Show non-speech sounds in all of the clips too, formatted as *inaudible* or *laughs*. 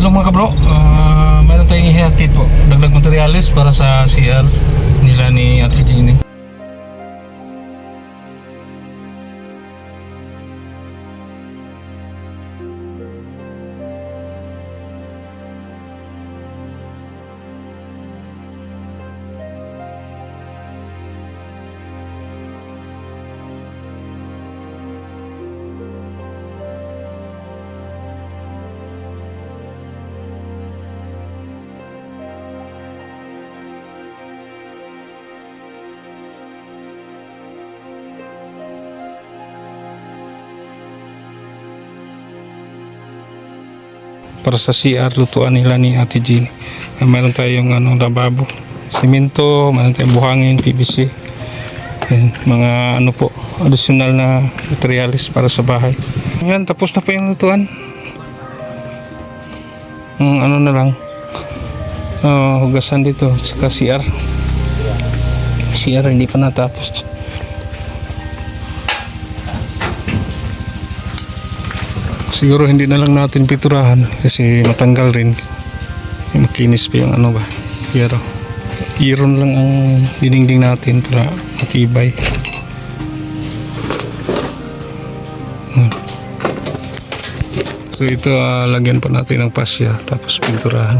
Hello mga kabro, Ah, mayroon tayong ihatid po. Dagdag materialis para sa CR nila ni Ate Jeannie. Para sa CR lutuan nila ni Ate Jeannie. Ah, mayroon tayong ano, lababo, simento, mayroon tayong buhangin, PVC. Yan, mga ano po, additional na materialis para sa bahay. Yan, tapos na po yung lutuan. Ang ano na lang, ah, hugasan dito, saka CR. CR hindi pa natapos. Siguro hindi na lang natin piturahan kasi matanggal rin. Makinis pa yung ano ba. Pero iron lang ang dinding natin para matibay. So ito ah, lagyan pa natin ng pasya tapos pinturahan.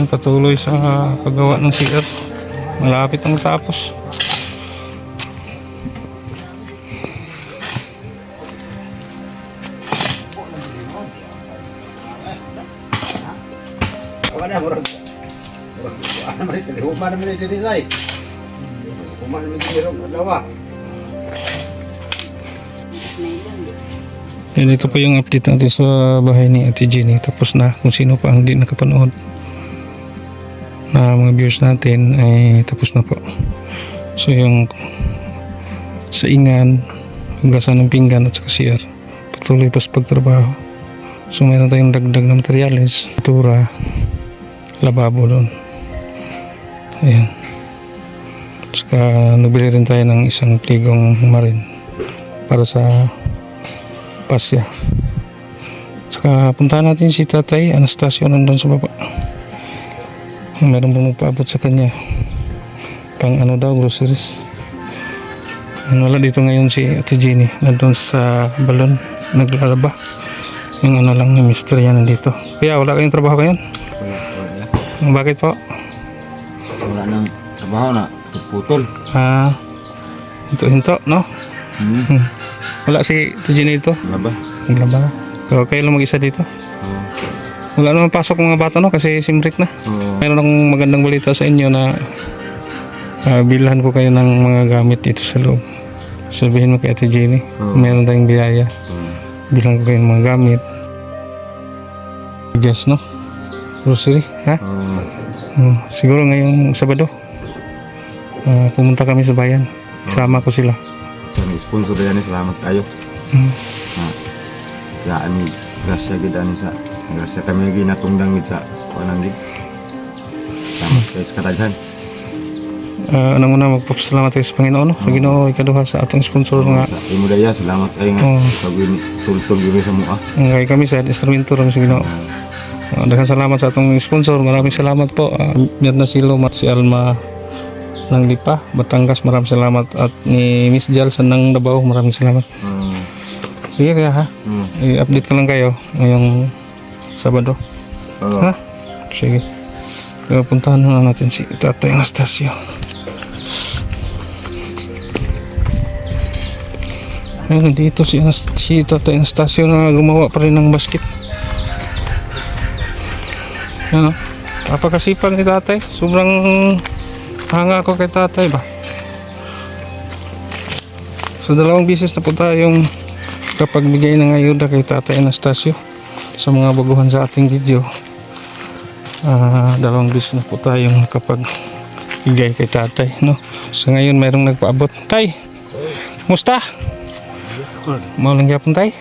Yan, patuloy sa paggawa ng CR. Malapit ang tapos. Ano? Human naman ito design. Human naman ito yung lawa. Yan, ito pa yung update natin sa bahay ni Ate Jenny. Tapos na kung sino pa ang di nakapanood na mga viewers natin ay tapos na po. So yung sa ingan, hugasan ng pinggan at saka CR. Patuloy pa sa pagtrabaho. So meron tayong dagdag na materials, tura, lababo doon. Ayan. Saka nabili rin tayo ng isang pligong marin para sa pasya. Saka puntahan natin si Tatay Anastasio nandun sa baba. Meron pong magpaabot sa kanya. Pang ano daw, groceries. Wala dito ngayon si Ate Jenny. Nandun sa balon. Naglalaba. Yung ano lang, yung mystery yan nandito. Kaya wala kayong trabaho ngayon? Bakit po? Wala nang trabaho na. Putol. Ah, hinto-hinto, no? Hmm. Hmm. Wala si Ate Jenny dito. Wala ba? Naglaba. So, kayo lang mag-isa dito. Oo. Wala naman pasok mga bata, no? Kasi simrik na. Oo. Mayroon akong magandang balita sa inyo na ah, bilhan ko kayo ng mga gamit dito sa loob. Sabihin mo kay Ate Jenny, Oo. meron tayong biyaya. Oo. Bilhan ko kayo ng mga gamit. Bigas, no? Grocery, ha? Oo. Hmm, siguro ngayong Sabado, ah, pumunta kami sa bayan. Isama ko sila. Kami sponsor yan ni salamat kayo. Hmm. Ha. Kaya ani grasya gid ani sa grasya kami ginatungdang gid sa kuan gid. Salamat kayo sa kadaghan. Ah, ano muna, magpapasalamat tayo sa Panginoon, no? Sa Ginoo, ikaduha sa atong sponsor nga. Sa imo daya salamat kayo nga Oo. sa tultol gyud sa mua. Ngay kami sa instrumento rin sa Ginoo. Uh, daghang salamat sa atong sponsor. Maraming salamat po. Uh, na Silo, Mat si Alma ng Lipa, Batangas. Maraming salamat. At ni Miss Jal sa nang Davao. Maraming salamat. Mm. Sige kaya ha. Mm. I-update ko lang kayo ngayong Sabado. Oo. Ha? Sige. Kaya puntahan na natin si Tatay Anastasio. Ayun, dito si, Anas- si Tatay Anastasio na gumawa pa rin ng basket. Ano? Napakasipag ni tatay. Sobrang hanga ko kay tatay ba. So dalawang bisis na po tayong kapagbigay ng ayuda kay Tatay Anastasio sa mga baguhan sa ating video. Ah, dalawang bisis na po tayong kapagbigay kay Tatay, no? So ngayon mayroong nagpaabot. Tay, musta? Maulang yapon tay?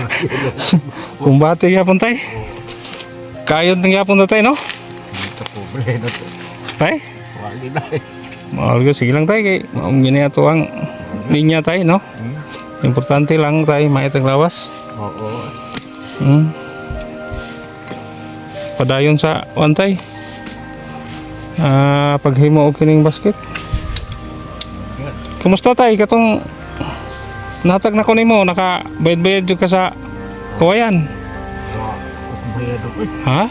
*laughs* Kumbati yapon tay? Kayod ng yapon tay, no? Tay? Mahal ko, sige lang tayo kay maong gini ato ang linya tayo, no? Importante lang tayo maitag lawas. Oo. Hmm. Padayon sa wantay. Ah, paghimo og kining basket. Kumusta tay katong natag na ko nimo naka bayad-bayad jud ka sa kawayan. Ako. Ha?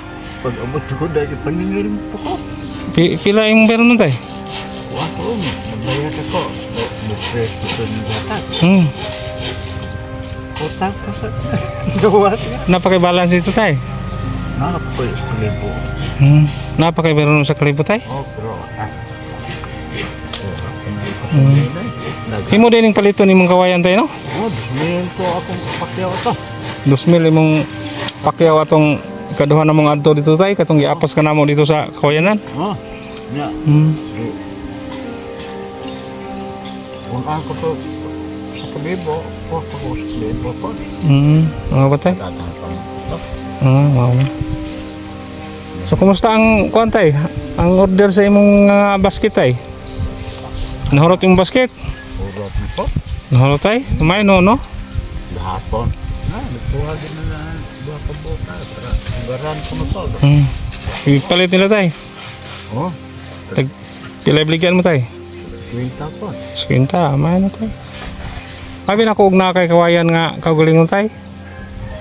Pag abot ko dahil paningirin po ko. Pi- pila imong meron nun tay? Wow, nabayad ako. Bukres ko sa nagatan. Hmm. Kota ko sa gawa niya. Napaki-balance ito tay. Ko yung kalibo. Hmm. Napaki-meron sa kalibo tay. Oh, bro. Hmm. Himo din yung palito nimong kawayan tay no? Oh, ngayon ko akong pakyaw ito. 2,000 imong pakyaw atong kaduha na mong adto dito tay katong giapas ka namo dito sa kawayanan. Oh, ya. Hmm. Kung ako to sa kalibo, po ako sa kalibo po. Hmm. Mga batay. Tatapang ito. Ah, wow. So kumusta ang tay? Ang order sa imong ah, basket tay? Nahurot yung basket? Urot mo po. Nahurot tay? May no no? Gahapon. Na, nagtuwa din na na buha ka buka. Para garan ko na to. Hmm. Ipalit nila tay. Oh, Tag pilay bligyan mo tay. kwenta po. Skinta, may na tay. Abi na ko og na kay kawayan nga kaugalingon tay.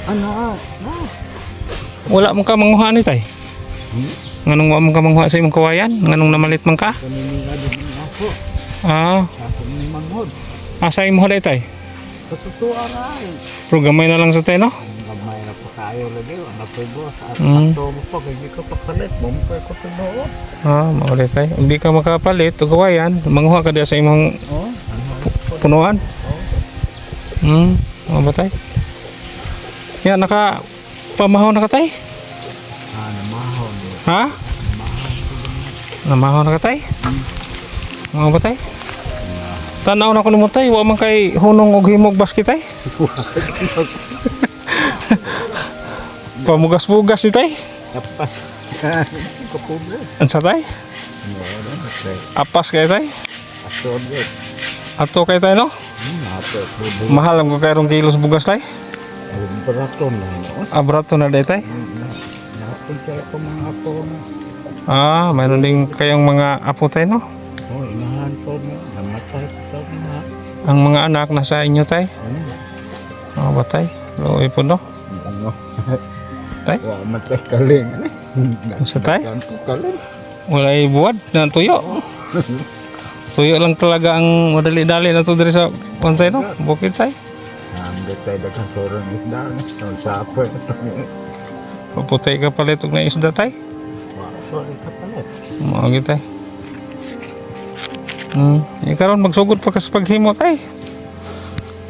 Ano ah? Ah. Wala mo ka manguha ni tay. Nganong wa mo ka manguha sa imong kawayan? Nganong namalit man ka? Ah, manghod. asa imo halay tay? Katutuwa na eh. Pero gamay na lang sa tay no? Gamay na po tayo lagi. Ano po bo? Sa Mm. ato mo po. Hindi ko pa kalit. Bumpay ko tinuot. Ah, maulit tay. Hindi ka makapalit o kawayan, manguha ka diya sa imong Oh, ano? punuan. Hmm, mga batay. Yan, naka pamahaw na ka tay? Ah, namahon. Ha? Namahaw na ka tay? Mga batay? Tanaw na ko ni mo tay, wa man kay hunong og himog basket tay. Pamugas-bugas ni tay. *laughs* Kapubo. Ansa tay? Tay. Apas kay tay? Ato kay tay no? Mahal ang kayrong kilos bugas tay. Ay, baraton lang. no? Abrato na day tay. Nakapunta ako mga apo na. Ah, mayroon din kayong mga apo tay no? Oh, inahan ko na. Namatay ko na. Ang mga anak nasa inyo tay. Hmm. Mga batay. Luoy po no? Ano? *laughs* Tay? Wa matay kaling. Sa tay? Dagan ko kaling. Walay buwad na tuyo. *laughs* Tuyo lang talaga ang madali-dali na to diri sa pansay no? Bukid tay. Ang tayo dagang turong isda. Ang sapay. Paputay ka palit og na isda tay. Sorry ka palit. Mga gitay. Hmm. Eh, karon magsugod pa ka sa paghimo tay.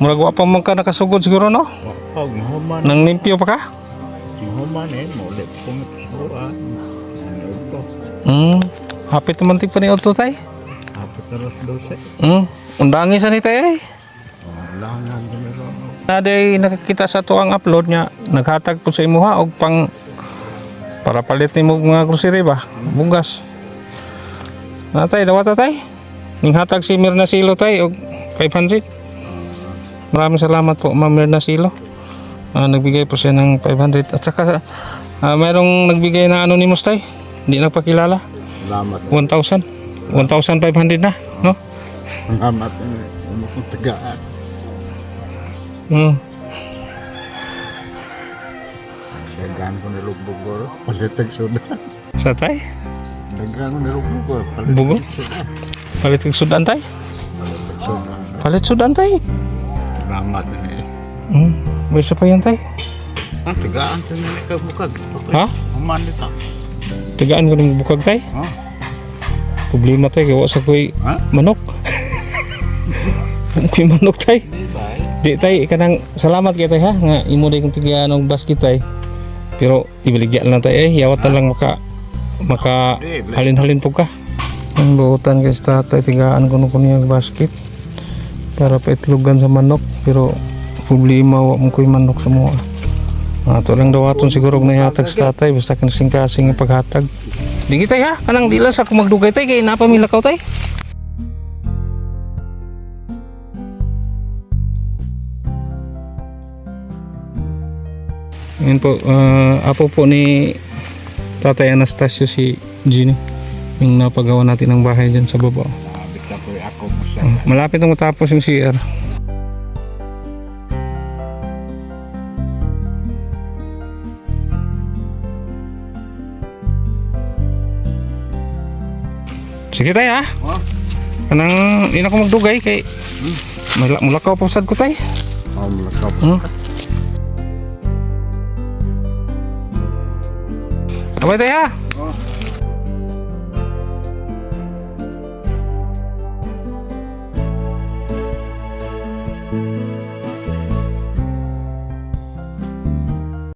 Murag wa pa man ka nakasugod siguro no? Pag mahuman. Nang limpyo pa ka? Mahuman eh. Mulit. Ano ito? Hmm. Hapit naman ti pa ni Otto tay. Na ras dose. Hmm. Undangi sa ni tay eh. Naday nakakita sa to ang upload niya, naghatag po sa imuha og pang para palit nimo mga grocery ba, bugas. Natay, dawata tay. Ning hatag si Mirna Silo tay og 500. Maraming salamat po Ma'am Mirna Silo. Ah, nagbigay po siya ng 500 at saka ah, mayroong nagbigay ng anonymous tay. Hindi nagpakilala. Salamat. 1,000. 1,500 na, no? Salamat. Ano kong tagaan. Mm. Dagaan ko nilubog ko. Palitag sudan. Sa tay? Dagaan ko nilubog ko. Palitag Bugo? sudan. Palit og sudan tay? Palitag sudan. Palit sudan tay. Salamat. eh. Hmm. May isa pa yan tay. Ang tagaan sa nila kabukag. Ha? Human nito. Tigaan ko ng bukag tay. Ha? Problema tay kaya wa sa ko'y Ha? manok. ko'y manok tay. Di tay kanang salamat kay tay ha nga imo day kung tiga anong basket tay. Pero ibaligya lang tay eh yawat na lang maka maka halin-halin po ka. Ang buutan kay sa tatay tigaan ko ko niya basket para paitlugan sa manok pero problema wa mo ko'y manok sa mga. Ah, to lang daw aton siguro na yatag sa tatay basta kan sing-kasing paghatag. Di kita ha kanang di lang sa ako magdugay tay kay napamilakaw tay. Yan po, ah, apo po ni Tatay Anastasio si Ginny. Yung napagawa natin ng bahay dyan sa baba. Malapit na matapos yung CR. Sige tayo ha. Oh. Kanang hindi na ako magdugay kay mula, mula ka pa sad ko tay. Oh, mulakaw. Hmm. Abay tayo ha. Oh.